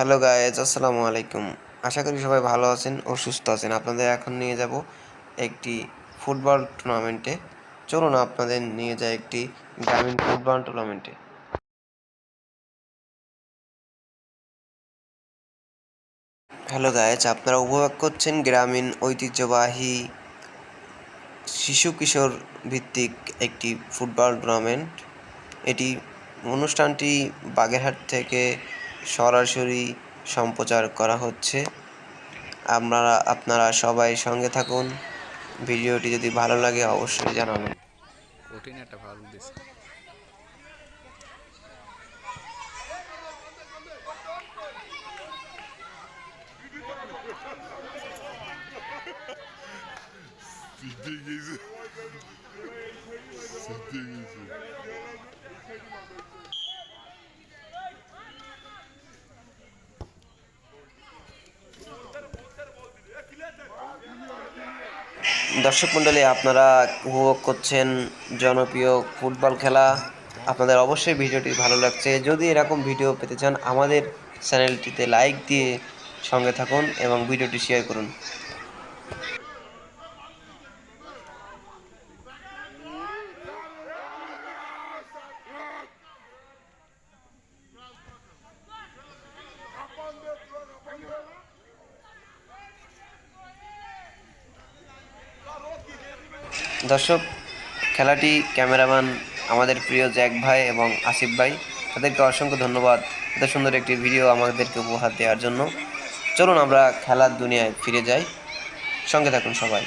Hello guys আসসালামু আলাইকুম আশা করি সবাই ভালো আছেন ও সুস্থ আছেন। আপনাদের এখন নিয়ে যাব একটি ফুটবল টুর্নামেন্টে চলুন আপনাদের নিয়ে যায় একটি গ্রামীণ ফুটবল টুর্নামেন্টে হ্যালো গায়েজ আপনারা উপভোগ করছেন গ্রামীণ ঐতিহ্যবাহী শিশু কিশোর ভিত্তিক একটি ফুটবল টুর্নামেন্ট এটি অনুষ্ঠানটি বাগেরহাট থেকে সরাসরি সম্প্রচার করা হচ্ছে। আপনারা আপনারা সবাই সঙ্গে থাকুন। ভিডিওটি যদি ভালো লাগে অবশ্যই জানাবেন। কঠিন একটা দিছে. দর্শক মণ্ডলী, আপনারা উপভোগ করছেন জনপ্রিয় ফুটবল খেলা। আপনাদের অবশ্যই ভিডিওটি ভালো লাগছে। যদি এরকম ভিডিও পেতে চান, আমাদের চ্যানেলটিতে লাইক দিয়ে সঙ্গে থাকুন এবং ভিডিওটি শেয়ার করুন। দর্শক, খেলাটি ক্যামেরাম্যান আমাদের প্রিয় জ্যাক ভাই এবং আসিফ ভাই, তাদেরকে অসংখ্য ধন্যবাদ এত সুন্দর একটি ভিডিও আমাদেরকে উপহার দেওয়ার জন্য। চলুন আমরা খেলার দুনিয়ায় ফিরে যাই। সঙ্গে থাকুন সবাই।